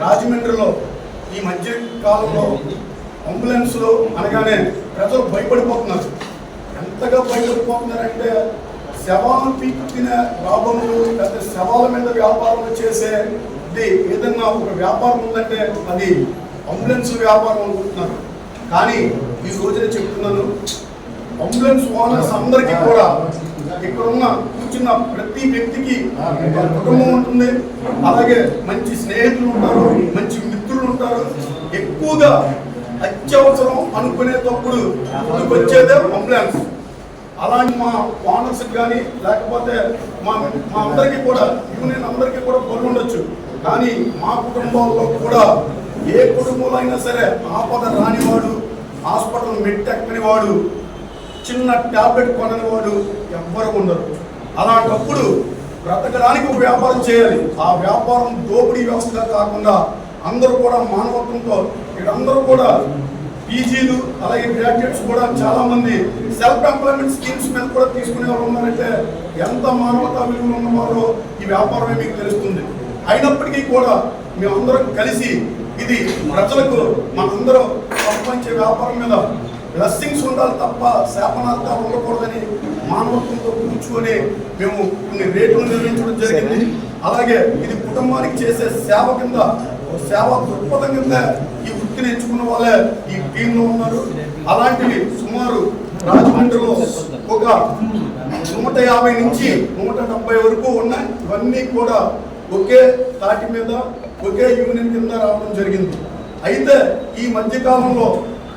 రాజమండ్రిలో ఈ మధ్య కాలంలో అంబులెన్స్లో అనగానే ప్రజలు భయపడిపోతున్నారు. ఎంతగా భయపడిపోతున్నారంటే శవాలను పీక్కిన రాబనులు లేదా శవాల మీద వ్యాపారం చేసేది ఏదన్నా ఒక వ్యాపారం ఉందంటే అది అంబులెన్స్ వ్యాపారం అనుకుంటున్నారు కానీ ఈ రోజున చెప్తున్నాను అంబులెన్స్ ఓనర్స్ అందరికీ కూడా ఇక్కడ ఉన్న కూర్చున్న ప్రతి వ్యక్తికి కుటుంబం ఉంటుంది. అలాగే మంచి స్నేహితులు ఉంటారు మంచి మిత్రులు ఉంటారు. ఎక్కువగా అత్యవసరం అనుకునేటప్పుడు వచ్చేదే అంబులెన్స్. అలాంటి మా ఓనర్స్ కానీ లేకపోతే మా మా అందరికీ కూడా యూనియన్ అందరికీ కూడా బరువు ఉండొచ్చు కానీ మా కుటుంబంలో కూడా ఏ కుటుంబంలో అయినా సరే ఆపద రానివాడు హాస్పిటల్ మెట్టెక్కని వాడు చిన్న టాబ్లెట్ కొనని వాడు ఎవ్వరు ఉండరు. అలాంటప్పుడు బ్రతకడానికి ఒక వ్యాపారం చేయాలి. ఆ వ్యాపారం దోపిడీ వ్యవస్థగా కాకుండా అందరూ కూడా మానవత్వంతో వీళ్ళందరూ కూడా పీజీలు అలాగే గ్రాడ్యుయేట్స్ కూడా చాలామంది సెల్ఫ్ ఎంప్లాయ్మెంట్ స్కీమ్స్ మీద కూడా తీసుకునే వాళ్ళు ఉన్నారంటే ఎంత మానవతా విలువలు ఉన్నవారో ఈ వ్యాపారమే మీకు తెలుస్తుంది. అయినప్పటికీ కూడా మేమందరం కలిసి ఇది ప్రజలకు మనందరం సంపాదించే వ్యాపారం మీద బ్లెస్సింగ్స్ ఉండాలి తప్ప శాపనార్థాలు ఉండకూడదని మానవత్వంతో కూర్చుకొని మేము కొన్ని రేట్లు నిర్ణయించడం జరిగింది. అలాగే ఇది కుటుంబానికి చేసే సేవ కింద సేవ దృక్పథం కింద ఈ వృత్తిని ఎంచుకున్న వాళ్ళే ఈ టీంలో ఉన్నారు. అలాంటివి సుమారు రాజమండ్రిలో ఒక నూట యాభై నుంచి నూట డెబ్బై వరకు ఉన్నాయి ఇవన్నీ కూడా ఒకే తాటి మీద ఒకే యూనియన్ కింద రావడం జరిగింది. అయితే ఈ మధ్య కాలంలో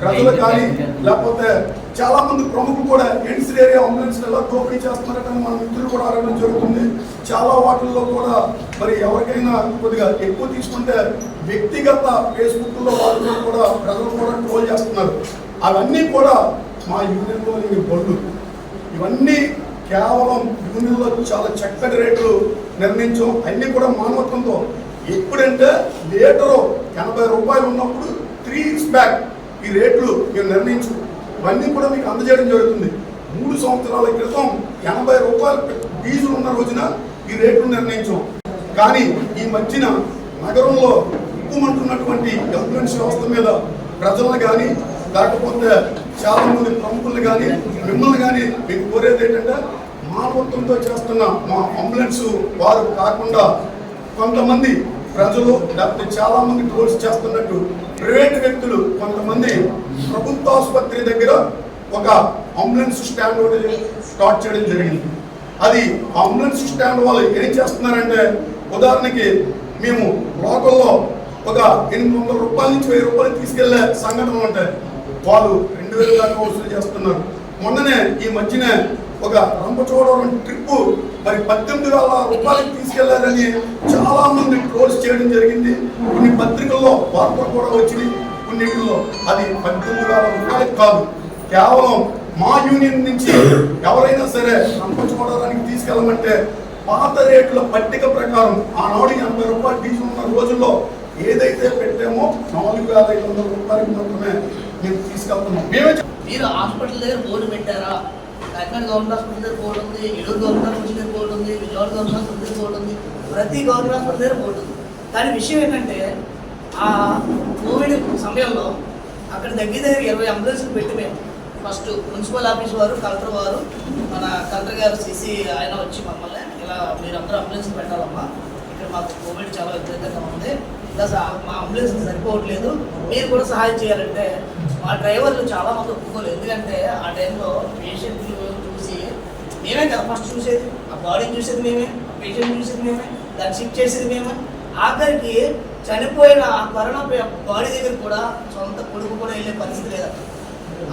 ప్రజలు కానీ లేకపోతే చాలా మంది ప్రముఖులు కూడా ఎన్సీ ఏరియా అంబులెన్స్ ఎలా దోపిడీ చేస్తున్నారని మన మిత్రులు కూడా అడగడం జరుగుతుంది. చాలా వాటిల్లో కూడా మరి ఎవరికైనా కొద్దిగా ఎక్కువ తీసుకుంటే వ్యక్తిగత ఫేస్బుక్లో వాళ్ళు కూడా ప్రజలు కూడా ట్రోల్ చేస్తున్నారు. అవన్నీ కూడా మా యూనియన్లో లేని బళ్ళు. ఇవన్నీ కేవలం యూనియన్లో చాలా చక్కటి రేట్లు నిర్ణయించాం అన్నీ కూడా మానవత్వంతో. ఎప్పుడంటే లీటరు ఎనభై రూపాయలు ఉన్నప్పుడు త్రీ ఇయర్స్ బ్యాక్ ఈ రేట్లు మేము నిర్ణయించు. ఇవన్నీ కూడా మీకు అందజేయడం జరుగుతుంది. మూడు సంవత్సరాల క్రితం ఎనభై రూపాయలు డీజిల్ ఉన్న రోజున ఈ రేట్లు నిర్ణయించాం. కానీ ఈ మధ్యన నగరంలో ఉక్కుమంటున్నటువంటి అంబులెన్స్ వ్యవస్థ మీద ప్రజలను కానీ లేకపోతే చాలా మంది ప్రముఖులు కానీ మిమ్మల్ని కానీ మీకు కోరేది ఏంటంటే మానవత్వంతో చేస్తున్న మా అంబులెన్స్ వారు కాకుండా కొంతమంది ప్రజలు లేకపోతే చాలా మంది ట్రోల్స్ చేస్తున్నట్టు ప్రైవేట్ వ్యక్తులు కొంతమంది ప్రభుత్వ ఆసుపత్రి దగ్గర ఒక అంబులెన్స్ స్టాండ్ ఒకటి స్టార్ట్ చేయడం జరిగింది. అది అంబులెన్స్ స్టాండ్ వాళ్ళు ఏం చేస్తున్నారంటే ఉదాహరణకి మేము లోకల్లో ఒక ఎనిమిది వందల రూపాయల నుంచి వెయ్యి రూపాయలు తీసుకెళ్ళే సంఘటనలు ఉంటాయి. వాళ్ళు రెండు వేల దాకా వసూలు చేస్తున్నారు. మొన్ననే ఈ మధ్యనే ఒక రంపచోడవరం ట్రిప్ మరి పద్దెనిమిది వేల రూపాయలకి తీసుకెళ్ళారని చాలా మంది ట్రోల్స్ చేయడం జరిగింది. కొన్ని పత్రికల్లో వార్తలు కూడా వచ్చినాయి. కొన్నిటిలో అది పద్దెనిమిది వేల రూపాయలకి కాదు. కేవలం మా యూనియన్ నుంచి ఎవరైనా సరే రంపచోడవరానికి తీసుకెళ్ళమంటే పాత రేట్ల పట్టిక ప్రకారం ఆనాడు ఎనభై రూపాయలు డీజిల్ ఉన్న రోజుల్లో ఏదైతే పెట్టామో నాలుగు వేల ఐదు వందల రూపాయలకు మాత్రమే మేము తీసుకెళ్తున్నాం. మేమే మీరు హాస్పిటల్ దగ్గర బోర్డు పెట్టారా? కాకినాడ గవర్నమెంట్ హాస్పిటల్ దగ్గర బోర్డు ఉంది ఏలూరు గవర్నమెంట్ హాస్పిటల్ దగ్గర బోర్డు ఉంది విజయవాడ గవర్నమెంట్ హాస్పిటల్ దగ్గర బోర్డు ఉంది ప్రతి గవర్నమెంట్ హాస్పిటల్ దగ్గర బోర్డు ఉంది కానీ విషయం ఏంటంటే ఆ కోవిడ్ సమయంలో అక్కడ దగ్గర దగ్గర ఇరవై అంబులెన్స్లు పెట్టి మేము. ఫస్ట్ మున్సిపల్ ఆఫీస్ వారు కలెక్టర్ వారు మన కలెక్టర్ గారు సిసి ఆయన వచ్చి మమ్మల్ని ఇలా మీరందరూ అంబులెన్స్ పెట్టాలమ్మా. ఇక్కడ మాకు కోవిడ్ చాలా వ్యతిరేకంగా ఉంది. ఇలా మా అంబులెన్స్ సరిపోవట్లేదు. మీరు కూడా సహాయం చేయాలంటే మా డ్రైవర్లు చాలా మంది ఒప్పుకోలేదు. ఎందుకంటే ఆ టైంలో పేషెంట్లు చూసి మేమే కదా ఫస్ట్ చూసేది. ఆ బాడీని చూసేది మేమే ఆ పేషెంట్ చూసేది మేమే దాన్ని చెక్ చేసేది మేమే. ఆఖరికి చనిపోయిన ఆ కరోనా బాడీ దగ్గర కూడా సొంత కొడుకు కూడా వెళ్ళే పరిస్థితి లేదు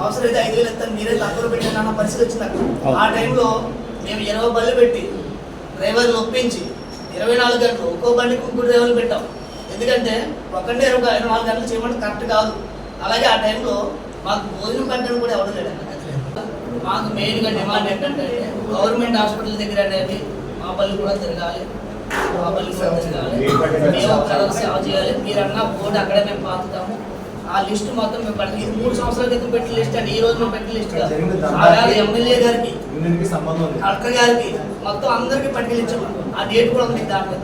అవసరమైతే ఐదు వేలు ఎత్తాను మీరే తక్కువ పెట్టండి అన్న పరిస్థితి వచ్చింది అక్కడ. ఆ టైంలో మేము ఇరవై బళ్ళు పెట్టి డ్రైవర్లు ఒప్పించి ఇరవై నాలుగు గంటలు ఒక్కో బండికి ముగ్గురు డ్రైవర్లు పెట్టాం. ఎందుకంటే ఒకటే ఇరవై ఇరవై నాలుగు గంటలు చేయమంటే కరెక్ట్ కాదు. అలాగే ఆ టైంలో మాకు భోజనం పెట్టడం కూడా ఎవరు లేడు మాకు మెయిన్గా డిమాండ్ ఏంటంటే గవర్నమెంట్ హాస్పిటల్ దగ్గర అనేది మా పళ్ళు కూడా తిరగాలి మా పళ్ళు కూడా తిరగాలి మేము ప్రజలకు సేవ చేయాలి. మీరన్నా బోర్డు అక్కడే మేము పాతుతాము. ఆ లిస్ట్ మొత్తం మేము పట్టి ఇది మూడు సంవత్సరాల క్రితం పెట్టిన లిస్ట్ అండి. ఈ రోజు మేము పెట్టిన లిస్ట్. కాదు ఎమ్మెల్యే గారికి కలెక్టర్ గారికి మొత్తం అందరికి పట్టుకెళ్ళించాము ఆ డేట్ కూడా ఉంది దాంట్లో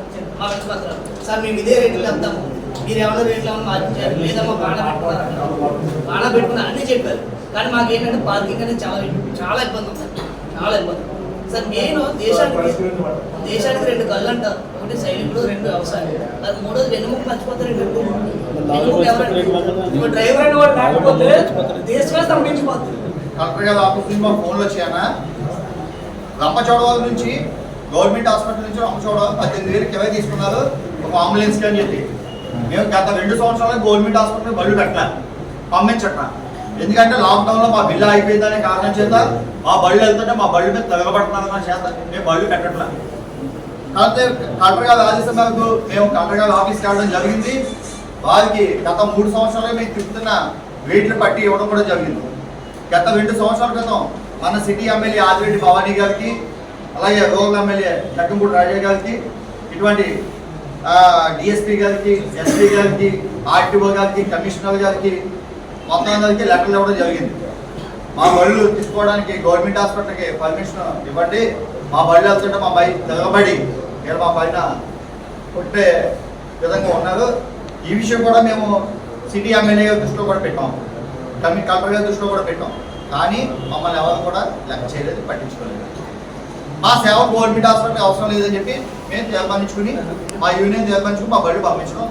సార్ మేము ఇదే రేట్లు వెళ్తాము మీరు ఏమన్నా రేట్లు ఏమన్నా మార్చారు లేదమ్మా బాగా పెట్టుకున్నారు? బాగా పెట్టుకున్నారు అన్నీ చెప్పారు. కానీ మాకు ఏంటంటే పార్కింగ్ అనేది చాలా చాలా ఇబ్బంది ఉంది. చాలా ఇబ్బంది. సార్ నేను దేశానికి దేశానికి రెండు కళ్ళు అంటారు ఒకటి సైనికుడు రెండు వ్యవసాయం అది మూడోది వెన్నుముక మర్చిపోతారు వెన్నుముక ఎవరండి? ఇప్పుడు డ్రైవర్ అని వాడు లేకపోతే దేశమే స్తంభించిపోతుంది కలెక్టర్ గారు ఆఫీస్ నుంచి మా ఫోన్లు వచ్చాయనా రంపచోడవరం నుంచి గవర్నమెంట్ హాస్పిటల్ నుంచి రంపచోడవరం పద్దెనిమిది వేలు కివై తీసుకున్నారు. ఒక అంబులెన్స్కి అని చెప్పి. మేము గత రెండు సంవత్సరాలు గవర్నమెంట్ హాస్పిటల్ బళ్ళు పెట్టలే పంపించట్ల. ఎందుకంటే లాక్డౌన్లో మా బిల్లు అయిపోయిందనే కారణం చేత మా బళ్ళు వెళ్తుంటే మా బళ్ళు మీద తగలబడుతున్నారన్న చేత మేము బళ్ళు కట్టట్లా. కాకపోతే కలెక్టర్ గారి ఆదేశం మేరకు మేము కలెక్టర్ గారి ఆఫీస్కి వెళ్ళడం జరిగింది. వారికి గత మూడు సంవత్సరాలు మేము తిప్పుతున్న వెయిట్లు పట్టి ఇవ్వడం కూడా జరిగింది. గత రెండు సంవత్సరాల క్రితం మన సిటీ ఎమ్మెల్యే ఆదిరెడ్డి భవానీ గారికి అలాగే రూరల్ ఎమ్మెల్యే జగ్గంపూడి రాజా గారికి ఇటువంటి డిఎస్పీ గారికి ఎస్పీ గారికి ఆర్టీఓ గారికి కమిషనర్ గారికి మొత్తం అందరికి లెటర్లు ఇవ్వడం జరిగింది. మా బళ్ళు తీసుకోవడానికి గవర్నమెంట్ హాస్పిటల్కి పర్మిషన్ ఇవ్వండి. మా బళ్ళు వెళ్తుంటే మా బైక్ తిరగబడి ఇక్కడ మా పైన కొట్టే విధంగా ఉన్నారు. ఈ విషయం కూడా మేము సిటీ ఎమ్మెల్యే గారి దృష్టిలో కూడా పెట్టాం. కమి కలెక్టర్ గారి దృష్టిలో కూడా పెట్టాం. కానీ మమ్మల్ని ఎవరు కూడా లెక్క చేయలేదు పట్టించుకోలేదు. మా సేవ గవర్నమెంట్ హాస్పిటల్ అవసరం లేదని చెప్పి మేము తీర్మానించుకుని మా యూనియన్ తీర్మానించుకుని మా బళ్ళు పంపించడం